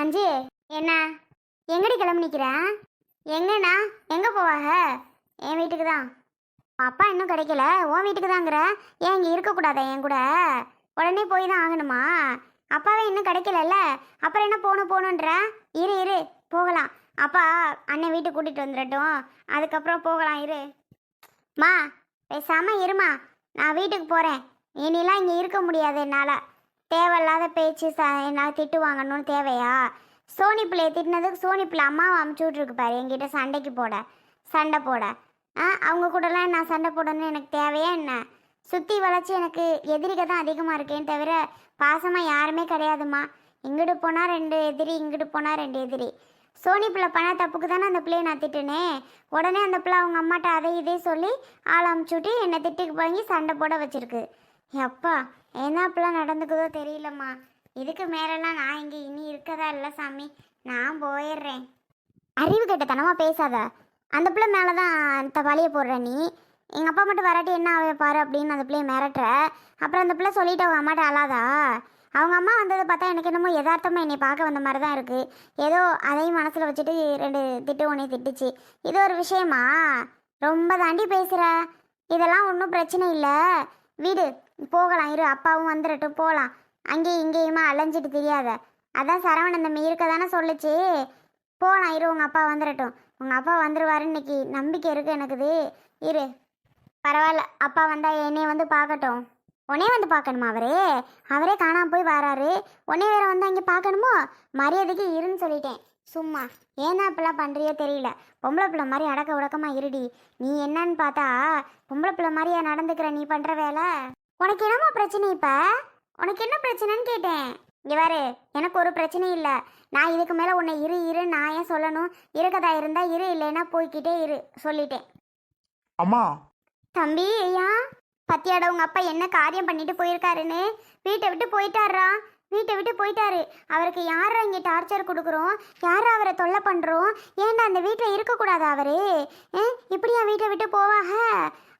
அஞ்சு என்ன? எங்கடி கிளம்பி நிற்கிற எங்கண்ணா? எங்கே போவாக? என் வீட்டுக்கு தான் அப்பா இன்னும் கிடைக்கல. உன் வீட்டுக்கு தாங்கிற ஏன் இங்கே இருக்கக்கூடாதா என் கூட? உடனே போய் தான் ஆகணுமா? அப்பாவே இன்னும் கிடைக்கலல்ல? அப்புறம் என்ன போகணும் போகணுன்ற? இரு இரு போகலாம். அப்பா அண்ணன் வீட்டுக்கு கூட்டிகிட்டு வந்துடட்டும் அதுக்கப்புறம் போகலாம் இரு. மா பேசாமல் இருமா. நான் வீட்டுக்கு போகிறேன் இனிலாம் இங்கே இருக்க முடியாது என்னால். தேவையில்லாத பேச்சு ச என்னால் திட்டு வாங்கணும்னு தேவையா? சோனி பிள்ளையை திட்டினதுக்கு சோனி பிள்ளை அம்மாவை அமுச்சு விட்ருக்கு பாரு என்கிட்ட சண்டைக்கு போட சண்டை போட. ஆ அவங்க கூடலாம் நான் சண்டை போடணும்னு எனக்கு தேவையா என்ன? சுற்றி வளைச்சி எனக்கு எதிரிக தான் அதிகமாக இருக்கேன்னு தவிர பாசமாக யாருமே கிடையாதும்மா. இங்கிட்டு போனால் ரெண்டு எதிரி இங்கிட்டு போனால் ரெண்டு எதிரி. சோனி பிள்ளை பண்ண தப்புக்கு தானே அந்த பிள்ளையை நான் திட்டுனே? உடனே அந்த பிள்ளை அவங்க அம்மாட்ட அதை இதே சொல்லி ஆள் அமுச்சு விட்டு என்னை திட்டுக்கு வாங்கி சண்டை போட வச்சுருக்கு. எப்பா என்ன அப்படிலாம் நடந்துக்குதோ தெரியலம்மா. இதுக்கு மேலெல்லாம் நான் இங்கே இனி இருக்கதா இல்லை சாமி. நான் போயிடுறேன். அறிவு கெட்டத்தனமாக பேசாத. அந்த பிள்ளை மேலே தான் இந்த வழியை போடுற நீ. எங்கள் அப்பா மட்டும் வராட்டி என்ன ஆவே பாரு அப்படின்னு அந்த பிள்ளைய மிரட்டுற. அப்புறம் அந்த பிள்ளை சொல்லிட்டு அவங்க அம்மாட்ட அழாதா? அவங்க அம்மா வந்ததை பார்த்தா எனக்கு என்னமோ யதார்த்தமாக என்னை பார்க்க வந்த மாதிரி தான் இருக்குது ஏதோ அதையும் மனசில் வச்சுட்டு ரெண்டு திட்டு உன்னை திட்டுச்சு. இது ஒரு விஷயமா? ரொம்ப தாண்டி பேசுகிற இதெல்லாம் ஒன்றும் பிரச்சனை இல்லை. வீடு. போகலாம் இரு அப்பாவும் வந்துடட்டும் போகலாம் அங்கேயும் இங்கேயுமா அலைஞ்சிட்டு தெரியாத. அதான் சரவணன் தம்பி இருக்க தானே சொல்லுச்சு. போகலாம் இரு உங்கள் அப்பா வந்துடட்டும் உங்கள் அப்பா வந்துடுவாரு இன்னைக்கு. நம்பிக்கை இருக்குது எனக்குது. இரு. பரவாயில்ல அப்பா வந்தால் என்னைய வந்து பார்க்கட்டும். உன்னே வந்து பார்க்கணுமா அவரே? அவரே காணாமல் போய் வராரு. உன்னே வேற வந்து அங்கே பார்க்கணுமோ? மரியாதைக்கு இருன்னு சொல்லிட்டேன். சும்மா. ஏன்னா அப்படிலாம் பண்ணுறியோ தெரியல. பொம்பளை பிள்ளை மாதிரி அடக்க உடக்கமாக இருடி. நீ என்னன்னு பார்த்தா பொம்பளை பிள்ளை மாதிரியா நடந்துக்கிற நீ பண்ணுற வேலை? உனக்கு என்னம்மா பிரச்சனை இப்போ? உனக்கு என்ன பிரச்சனைன்னு கேட்டேன். இங்கே பாரு எனக்கு ஒரு பிரச்சனையும் இல்லை. நான் இதுக்கு மேலே உன்னை இரு இரு நான் ஏன் சொல்லணும்? இருக்கதா இருந்தா இரு இல்லைன்னா போய்க்கிட்டே இரு சொல்லிட்டேன். அம்மா. தம்பி ஐயா பத்தியாட உங்க அப்பா என்ன காரியம் பண்ணிட்டு போயிருக்காருன்னு? வீட்டை விட்டு போயிட்டாரா வீட்டை விட்டு போயிட்டாரு. அவருக்கு யாரா இங்கே டார்ச்சர் கொடுக்குறோம்? யாரா அவரை தொல்லை பண்ணுறோம் ஏன்டா அந்த வீட்டில் இருக்கக்கூடாது அவரு? ஏ, இப்படியா வீட்டை விட்டு போவாக?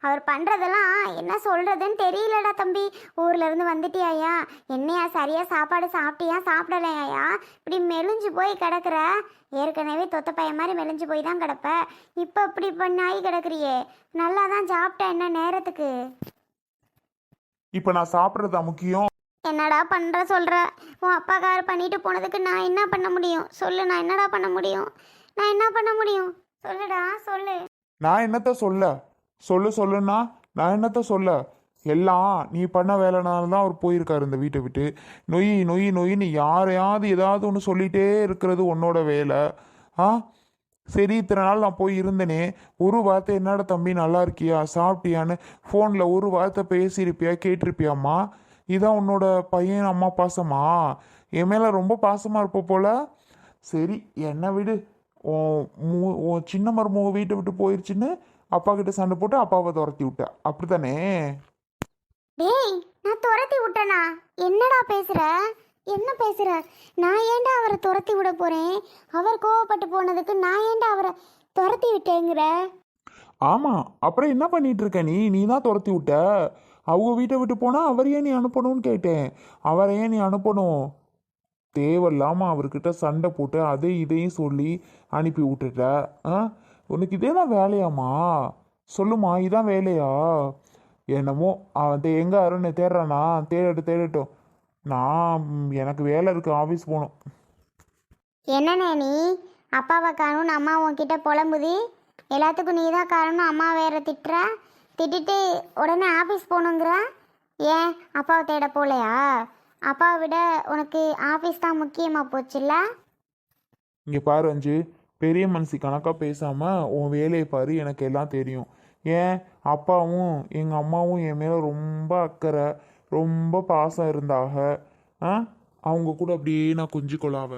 அவர் பண்ணுறதெல்லாம் என்ன சொல்கிறதுன்னு தெரியலடா தம்பி. ஊர்ல இருந்து வந்துட்டியாயா? என்னையா சரியாக சாப்பாடு சாப்பிட்டியா? சாப்பிடலையாயா? இப்படி மெலிஞ்சு போய் கிடக்குற? ஏற்கனவே தொத்த பையன் மாதிரி மெலிஞ்சு போய் தான் கிடப்ப. இப்போ இப்படி பண்ணாயி கிடக்குறியே. நல்லா தான் சாப்பிட்ட என்ன நேரத்துக்கு? இப்போ நான் சாப்பிட்றதா முக்கியம். என்னடா பண்ற சொல்ற? உன் அப்பா கார் பண்ணிட்டு போனதுக்கு நான் என்ன பண்ண முடியும்? சொல்லு நான் என்னடா பண்ண முடியும்? நான் என்ன பண்ண முடியும்? சொல்லுடா சொல்லு. நான் என்னத்த சொல்ல? சொல்லு சொல்லுன்னா நான் என்னத்த சொல்ல? எல்லாம் நீ பண்ண வேலைனால தான் அவர் போயிருக்காரு இந்த வீட்டை விட்டு. நொய் நொய் நொயின்னு யாரையாவது ஏதாவது ஒன்று சொல்லிட்டே இருக்கிறது உன்னோட வேலை. ஆ? சரி இத்தனை நாள் நான் போய் இருந்தேனே. ஒரு வார்த்தை என்னடா தம்பி நல்லா இருக்கியா? சாப்பிட்டியான்னு? ஃபோனில் ஒரு வார்த்தை பேசியிருப்பியா கேட்டிருப்பியாம்மா? இதான் உன்னோட பையன் அம்மா பாசமா? என் மேலே ரொம்ப பாசமாக இருப்ப போல? சரி என்னை விடு. உன் மூ சின்ன மருமக வீட்டை விட்டு போயிடுச்சின்னு அப்பா கிட்ட சண்டை போட்டு அப்பாவை துரத்தி விட்ட. அப்படித்தானே? டேய் நான் துரத்தி விட்டனா? என்னடா பேசுற? என்ன பேசுற? நான் ஏன்டா அவரை துரத்தி விட போறேன்? அவர் கோவப்பட்டு போனதுக்கு நான் ஏன்டா அவரை துரத்தி விட்டேங்கிற? ஆமாம் அப்புறம் என்ன பண்ணிட்டு இருக்க நீ? நீ தான் துரத்தி விட்ட. அவங்க வீட்டை விட்டு போனால் அவர் ஏன் நீ அனுப்பணும்னு கேட்டேன். அவரை ஏன் நீ அனுப்பணும். தேவையில்லாமல் அவர்கிட்ட சண்டை போட்டு அதை இதையும் சொல்லி அனுப்பி விட்டுட்ட. ஆ? உனக்கு இதே தான் வேலையாம்மா. சொல்லுமா இதான் வேலையா? என்னமோ அவன் எங்க அருண் தேடுறானா தேடட்டும் தேடட்டும். நான் எனக்கு வேலை இருக்கு ஆஃபீஸ் போகணும். என்னண்ணே நீ? அப்பாவை காணும் அம்மா உன்கிட்ட புலம்புது? எல்லாத்துக்கும் நீ தான் காரணம் அம்மா வேற திட்டுற? திட்டிட்டு உடனே ஆஃபீஸ் போகணுங்கிற? ஏன் அப்பாவை தேட போகலையா? அப்பாவை விட உனக்கு ஆஃபீஸ் தான் முக்கியமாக போச்சுல்ல? இங்கே பாரு அஞ்சு. பெரிய மனசு கணக்காக பேசாமல் உன் வேலையை பாரு எனக்கு எல்லாம் தெரியும். ஏன்? அப்பாவும் எங்கள் அம்மாவும் என் மேலே ரொம்ப அக்கறை ரொம்ப பாசம் இருந்தாக ஆ? அவங்க கூட அப்படியே நான் குஞ்சு கொள்ளாவ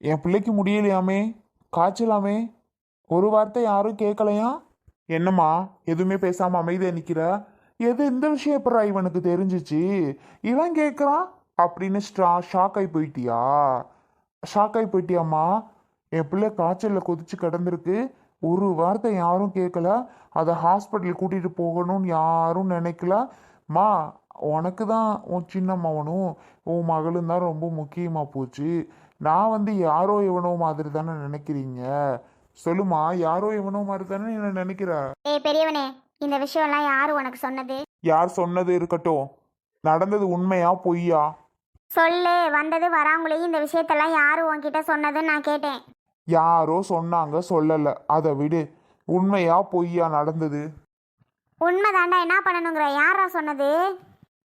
என் பிள்ளைக்கு முடியலையாமே? காய்ச்சலாமே? ஒரு வார்த்தை யாரும் கேட்கலையா? என்னம்மா எதுவுமே பேசாமல் அமைதியாக நிற்கிற எது இந்த விஷயம் எப்படா இவனுக்கு தெரிஞ்சிச்சு? இவன் கேட்குறான் அப்படின்னு ஸ்ட்ரா ஷாக் ஆகி போயிட்டியா? ஷாக் ஆகி போயிட்டியாம்மா? என் பிள்ளை காய்ச்சலில் கொதிச்சு கிடந்திருக்கு. ஒரு வார்த்தை யாரும் கேட்கல அதை ஹாஸ்பிட்டல் கூட்டிகிட்டு போகணும்னு யாரும் நினைக்கல. மா உனக்கு தான் உன் சின்ன மகனும் உன் மகளும் தான் ரொம்ப முக்கியமாக போச்சு. நான் வந்து யாரோ எவனோ மாதிரி தானே நினைக்கிறீங்க? சொல்லுமா யாரோ எவனோ மாதிரி தானே என்ன நினைக்கிற? ஏய் பெரியவனே இந்த விஷயம்லாம் யாரு உனக்கு சொன்னது? யார் சொன்னது இருக்கட்டும். நடந்தது உண்மையா பொய்யா? சொல்லு வந்தது வராங்களையும் இந்த விஷயத்தெல்லாம் யாரு உன்கிட்ட சொன்னதுன்னு நான் கேட்டேன். யாரோ சொன்னாங்க சொல்லலை. அதை விடு. உண்மையா பொய்யா நடந்தது? உண்மைதாண்டா என்ன பண்ணணுங்கிற? யாரா சொன்னது?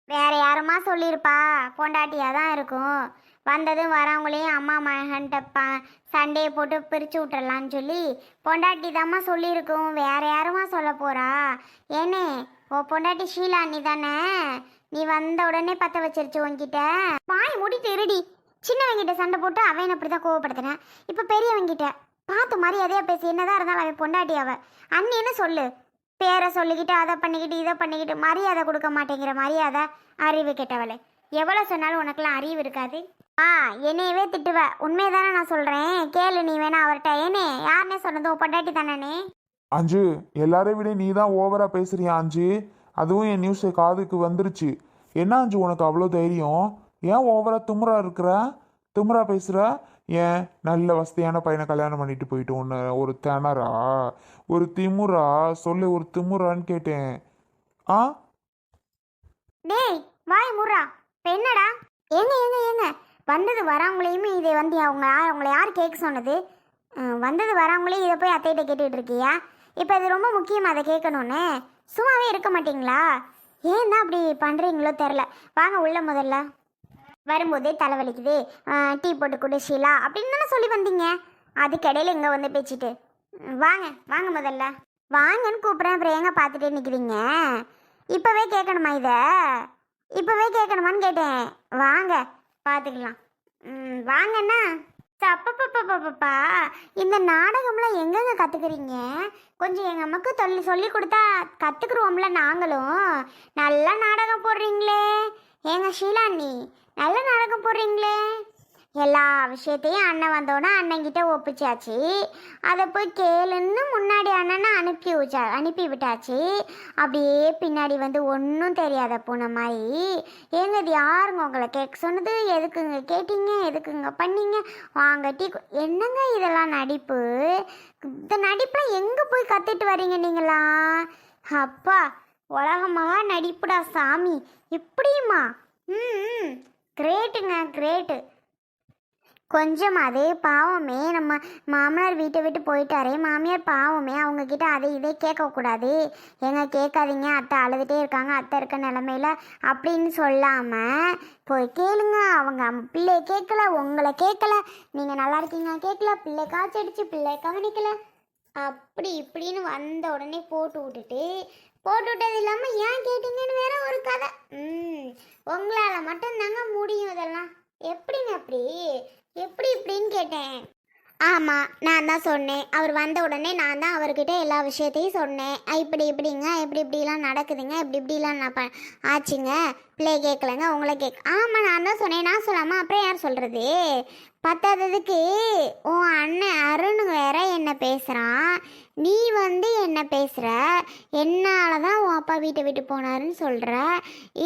வேற யாருமா சொல்லியிருப்பா? பொண்டாட்டியா தான் இருக்கும். வந்ததும் வரவங்களையும் அம்மா மகன்கிட்ட சண்டையை போட்டு பிரித்து விட்டுறலான்னு சொல்லி பொண்டாட்டி தாம்மா சொல்லியிருக்கும். வேற யாருமா சொல்ல போறா? ஏனே ஓ பொண்டாட்டி ஷீலா நீ தானே? நீ வந்த உடனே பற்ற வச்சிருச்சு உன்கிட்ட. வாய் மூடிட்டு இருடி. சின்னவங்கிட்ட சண்டை போட்டு அவன் அப்படி தான் கோவப்படுத்தினேன். இப்போ பெரியவங்கிட்ட பார்த்து மரியாதையாக பேசி என்னதான் இருந்தாலும் அவன் பொண்டாட்டி அவ. அண்ணின்னு சொல்லு. பேரை சொல்லிக்கிட்டு அதை பண்ணிக்கிட்டு இதை பண்ணிக்கிட்டு மரியாதை கொடுக்க மாட்டேங்கிற மரியாதை அறிவு கெட்டவளே. எவ்வளோ சொன்னாலும் உனக்குலாம் அறிவு இருக்காது. ஆ என்னையவே திட்டுவ. உண்மையை தானே நான் சொல்கிறேன் கேளு நீ வேணா அவர்கிட்ட. ஏனே யாருன்னே சொன்னது? உன் பொண்டாட்டி தானே அஞ்சு எல்லாரையும் விட நீ தான் ஓவராக பேசுறியா அஞ்சு? அதுவும் என் நியூஸ் காதுக்கு வந்துருச்சு. என்ன அஞ்சு உனக்கு அவ்வளோ தைரியம்? ஏன் ஓவரா திமுறா இருக்கிற? திமுறா பேசுற? ஏன் நல்ல வசதியான பையனை கல்யாணம் பண்ணிட்டு போயிட்டு ஒன்று ஒரு திணறா? ஒரு திமுறா? சொல்லு ஒரு திமுறான்னு கேட்டேன். ஆ? டேய் வாய் முறா. இப்போ என்னடா? ஏங்க ஏங்க ஏங்க? வந்தது வரவங்களையுமே இதை வந்து அவங்க யார் அவங்கள யார் கேட்க சொன்னது? வந்தது வரவங்களே இதை போய் அத்தைகிட்ட கேட்டுட்டு இருக்கியா? இப்போ இது ரொம்ப முக்கியமாக அதை கேட்கணுன்னு சும்மாவே இருக்க மாட்டீங்களா? ஏன் தான் அப்படி பண்ணுறீங்களோ தெரில வாங்க உள்ள முதல்ல. வரும்போதே தலைவலிக்குது. டீ போட்டு கொடு ஷீலா அப்படின்னு தானே சொல்லி வந்தீங்க? அதுக்கிடையில இங்கே வந்து பேச்சுட்டு வாங்க வாங்க முதல்ல. வாங்கன்னு கூப்பிட்றேன் அப்புறம் ஏங்க பார்த்துட்டே நிற்கிறீங்க இப்போவே கேட்கணுமா இதை? இப்போவே கேட்கணுமான்னு கேட்டேன். வாங்க பார்த்துக்கலாம். வாங்கண்ணா. தப்பப்பப்பப்பப்பா இந்த நாடகம்லாம் எங்கெங்க கற்றுக்குறீங்க கொஞ்சம் எங்கள் அம்மாக்கு சொல்லி சொல்லி கொடுத்தா கற்றுக்குருவோம்ல நாங்களும். நல்லா நாடகம் போடுறீங்களே. ஏங்க ஷீலாண்ணி நல்ல நடக்க போடுறீங்களே? எல்லா விஷயத்தையும் அண்ணன் வந்தோடனே அண்ணங்கிட்ட ஒப்பிச்சாச்சு. அதை போய் கேளுன்னு முன்னாடி அண்ணனை அனுப்பி வச்சா அனுப்பி விட்டாச்சு. அப்படியே பின்னாடி வந்து ஒன்றும் தெரியாத பூனை மாதிரி ஏங்க இது யாருங்க உங்களை கேட்க சொன்னது? எதுக்குங்க கேட்டீங்க? எதுக்குங்க பண்ணீங்க? வாங்க டீ என்னங்க இதெல்லாம் நடிப்பு? இந்த நடிப்பில் எங்கே போய் கற்றுட்டு வரீங்க நீங்களா அப்பா உலகமாக நடிப்புடா சாமி? இப்படியுமா ம் கிரேட்டுங்க கிரேட்டு. கொஞ்சம் அதே பாவமே நம்ம மாமனார் வீட்டை விட்டு போயிட்டாரே மாமியார் பாவமே அவங்கக்கிட்ட அதை இதே கேட்கக்கூடாது. ஏங்க கேட்காதீங்க அத்தை அழுதுகிட்டே இருக்காங்க அத்தை இருக்க நிலமையில அப்படின்னு சொல்லாமல் போய் கேளுங்க அவங்க பிள்ளை கேட்கல உங்களை கேட்கல. நீங்கள் நல்லா இருக்கீங்க கேட்கல பிள்ளை காய்ச்சடிச்சு பிள்ளை கவனிக்கல. அப்படி இப்படின்னு வந்த உடனே போட்டு விட்டுட்டு போட்டுவிட்டது இல்லாமல் ஏன் கேட்டீங்கன்னு வேற ஒரு கதை. ம் உங்களால் மட்டும்தாங்க முடியும் இதெல்லாம். எப்படிங்க அப்படி? எப்படி இப்படின்னு கேட்டேன். ஆமாம் நான் தான் சொன்னேன். அவர் வந்த உடனே நான் தான் அவர்கிட்ட எல்லா விஷயத்தையும் சொன்னேன். இப்படி இப்படிங்க இப்படி இப்படிலாம் நடக்குதுங்க இப்படி இப்படிலாம் நான் ப ஆச்சுங்க. பிள்ளைய கேட்கலங்க உங்களை கேட்க ஆமாம் நான் தான் சொன்னேன் நான் சொல்லாமல் அப்புறம் யார் சொல்கிறது பத்தாததுக்கு உன் அண்ணன் அருண் வேற என்ன பேசுகிறான் நீ வந்து என்ன பேசுகிற என்னால் தான் உன் அப்பா வீட்டை விட்டு போனாருன்னு சொல்கிற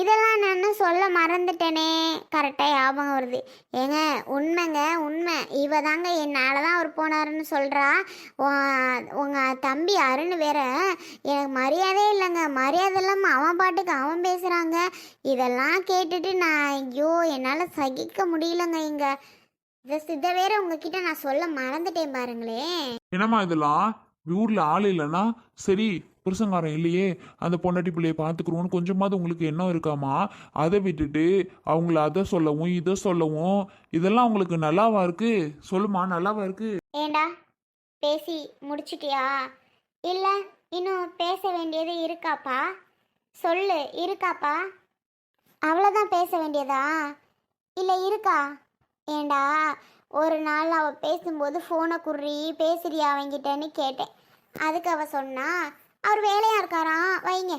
இதெல்லாம் நான் சொல்ல மறந்துட்டேனே. கரெக்டாக ஞாபகம் வருது. ஏங்க உண்மைங்க உண்மை. இவ தாங்க என்னால் தான் அவர் போனாருன்னு சொல்கிறா உங்கள் தம்பி அருண் வேற எனக்கு மரியாதையே இல்லைங்க. மரியாதை இல்லாமல் அவன் பாட்டுக்கு அவன் பேசுகிறாங்க இதெல்லாம் கேட்டுட்டு நான் ஐயோ என்னால் சகிக்க முடியலங்க இங்கே. இதை வேற உங்ககிட்ட நான் சொல்ல மறந்துட்டேன் பாருங்களேன். என்னம்மா இதெல்லாம்? ஊர்ல ஆள் இல்லைன்னா சரி புருஷங்காரன் இல்லையே அந்த பொண்டாட்டி பிள்ளைய பார்த்துக்குருவோன்னு கொஞ்சமாவது உங்களுக்கு எண்ணம் இருக்காமா? அதை விட்டுட்டு அவங்கள அதை சொல்லவும் இதை சொல்லவும். இதெல்லாம் உங்களுக்கு நல்லாவா இருக்கு? சொல்லுமா நல்லாவா இருக்கு? ஏண்டா பேசி முடிச்சிட்டியா? இல்லை இன்னும் பேச வேண்டியது இருக்காப்பா? சொல்லு இருக்காப்பா? அவ்வளோதான் பேச வேண்டியதா? இல்லை இருக்கா? ஏண்டா ஒரு நாள் அவள் பேசும்போது ஃபோனை குர்றி பேசுறியா அவங்கிட்டன்னு கேட்டேன். அதுக்கு அவள் சொன்னா அவர் வேலையாக இருக்காராம் வைங்க.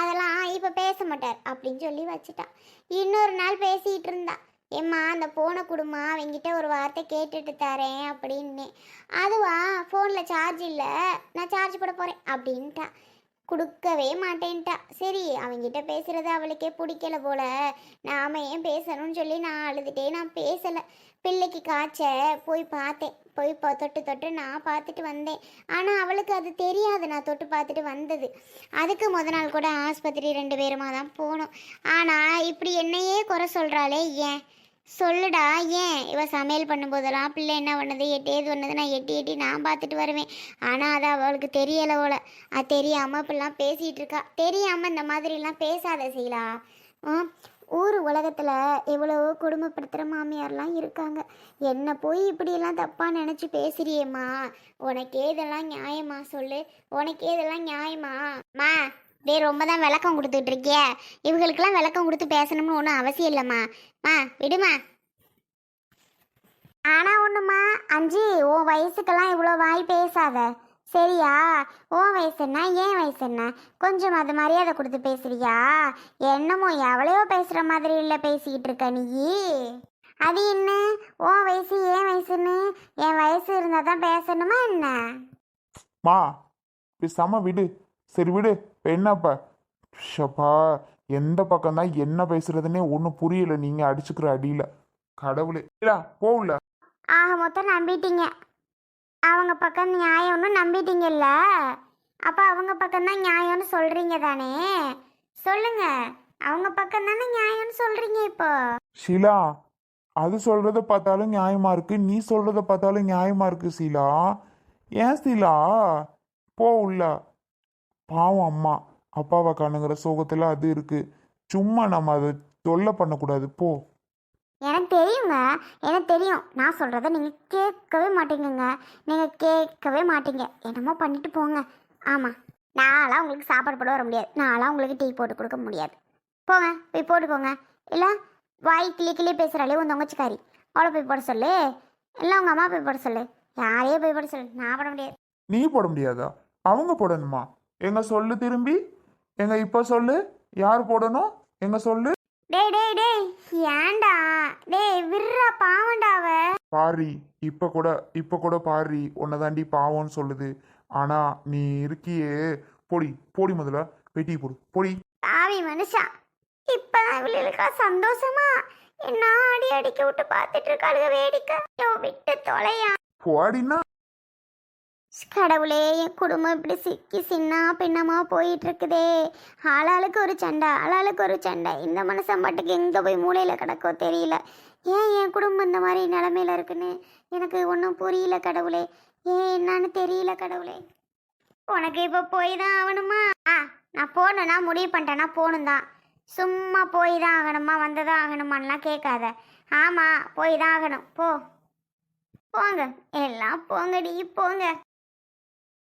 அதெல்லாம் இப்போ பேச மாட்டார் அப்படின்னு சொல்லி வச்சுட்டான் இன்னொரு நாள் பேசிகிட்டு இருந்தா. ஏம்மா அந்த ஃபோனை கொடுமா அவங்கிட்ட ஒரு வார்த்தை கேட்டுட்டு தரேன் அப்படின்னு அதுவா? ஃபோனில் சார்ஜ் இல்லை. நான் சார்ஜ் போட போகிறேன் அப்படின்ட்டா. கொடுக்கவே மாட்டேன்ட்டா. சரி அவங்கிட்ட பேசுறது அவளுக்கே பிடிக்கல போல. நாம ஏன் பேசணும்னு சொல்லி நான் அழுதுட்டே நான் பேசலை. பிள்ளைக்கு காய்ச்ச போய் பார்த்தேன். போய் பா- தொட்டு தொட்டு நான் பார்த்துட்டு வந்தேன். ஆனால் அவளுக்கு அது தெரியாது. நான் தொட்டு பார்த்துட்டு வந்தது. அதுக்கு முத நாள் கூட ஆஸ்பத்திரி ரெண்டு பேருமா தான் போனோம். ஆனால் இப்படி என்னையே குறை சொல்கிறாளே ஏன்? சொல்லுடா ஏன்? இவ சமையல் பண்ணும்போதெல்லாம் பிள்ளை என்ன பண்ணுது? எட்டி ஏது பண்ணுது நான் எட்டி எட்டி நான் பார்த்துட்டு வருவேன். ஆனால் அது அவளுக்கு தெரியலை போல. அது தெரியாமல் இப்படிலாம் பேசிகிட்டு இருக்கா. தெரியாமல் இந்த மாதிரிலாம் பேசாத செய்யலா ஆ ஊர் உலகத்தில் எவ்வளவோ குடும்பப்படுத்துகிற மாமியார்லாம் இருக்காங்க. என்னை போய் இப்படியெல்லாம் தப்பாக நினச்சி பேசுறியேம்மா. உனக்கே இதெல்லாம் நியாயமா சொல்லு. உனக்கே இதெல்லாம் நியாயமா? மா டேய் ரொம்ப தான் விளக்கம் கொடுத்துட்டு இருக்கிய இவங்களுக்கெல்லாம் விளக்கம் கொடுத்து பேசணும்னு ஒன்றும் அவசியம் இல்லைம்மா. மா விடுமா. ஆனால் ஒன்றுமா அஞ்சு உன் வயசுக்கெல்லாம் இவ்வளோ வாய் பேசாத. சரியா? உன் வயசு என்ன ஏன் வயசு என்ன? கொஞ்சம் அது மரியாதை கொடுத்து பேசுறியா? என்னமோ எவ்வளையோ பேசுகிற மாதிரி இல்லை பேசிக்கிட்டு இருக்க நீ. அது என்ன? உன் வயசு ஏன் வயசுன்னு? என் வயசு இருந்தால் தான் பேசணுமா என்ன? மா பேசாம விடு. சரி விடு. இப்போ என்னப்பா? ஷப்பா எந்த பக்கம் தான் என்ன பேசுறதுன்னே ஒன்றும் புரியல. நீங்க அடிச்சுக்கிற அடியில. கடவுளே. இல்ல போகல ஆக மொத்தம் நம்பிட்டீங்க. அவங்க பக்கம் நியாயம்னு நம்பிட்டீங்கல்ல? அப்போ அவங்க பக்கம் தான் நியாயம்னு சொல்றீங்க தானே? சொல்லுங்க. அவங்க பக்கம் தானே நியாயம்னு சொல்றீங்க இப்போ? ஷீலா அது சொல்றத பார்த்தாலும் நியாயமா இருக்கு. நீ சொல்றத பார்த்தாலும் நியாயமா இருக்கு சீலா ஏன் சீலா போ உள்ள பாவம் அம்மா. அப்பாவை காணுங்கிற சோகத்துல அது இருக்கு. சும்மா நம்ம அதை தொல்லை பண்ணக்கூடாது. போ. எனக்கு தெரியுங்க. எனக்கு தெரியும். நான் சொல்கிறத நீங்கள் கேட்கவே மாட்டீங்கங்க. நீங்கள் கேட்கவே மாட்டீங்க. என்னமோ பண்ணிட்டு போங்க. ஆமாம் நான்லாம் உங்களுக்கு சாப்பாடு போட வர முடியாது. நான்லாம் உங்களுக்கு டீ போட்டு கொடுக்க முடியாது. போங்க. போய் போட்டுக்கோங்க. இல்லை வாய் கிளி கிளி பேசுகிறாளே உன் தொங்கச்சிக்காரி. அவளை போய் போட சொல்லு. இல்லை உங்கள் அம்மா போய் போட சொல்லு. யாரையே போய் போட சொல்லு. நான் போட முடியாது. நீ போட முடியாதா? அவங்க போடணுமா? எங்க சொல்லு திரும்பி? எங்க இப்போ சொல்லு? யார் போடணும்? எங்க சொல்லு? டேய் டேய் டேய் ஏன்டா? டேய் விர்றா பாவண்டாவ பாரி இப்ப கூட இப்ப கூட பாரி உன்னை தாண்டி பாவம்னு சொல்லுது. ஆனா நீ இருக்கியே. பொடி போடி முதல்ல. வெட்டி போடு. பொடி. பாவி மனுஷா. இப்பதான் இவளுக்கா சந்தோஷமா? என்ன அடி அடிக்க விட்டு பார்த்துட்டு இருக்காளுக வேடிக்கை. ஐயோ, விட்டு தொலையா? போடின்னா கடவுளே என் குடும்பம் இப்படி சிக்கி சின்ன பின்னமாக போயிட்டு இருக்குதே ஆளாளுக்கு ஒரு சண்டை ஆளாளுக்கு ஒரு சண்டை. இந்த மனுஷன் பாட்டுக்கு எங்கே போய் மூளையில் கிடக்கோ தெரியல. ஏன் என் குடும்பம் இந்த மாதிரி நிலமையில இருக்குன்னு? எனக்கு ஒன்றும் புரியல கடவுளே. ஏன் என்னன்னு தெரியல கடவுளே. உனக்கு இப்போ போய் தான் ஆகணுமா? ஆ நான் போகணுன்னா முடிவு பண்ணிட்டேன்னா போகணும் தான் சும்மா போய் தான் ஆகணுமா? வந்ததான் ஆகணுமான்லாம் கேட்காத. ஆமாம் போய் தான் ஆகணும். போ. போங்க. எல்லாம் போங்கடி போங்க.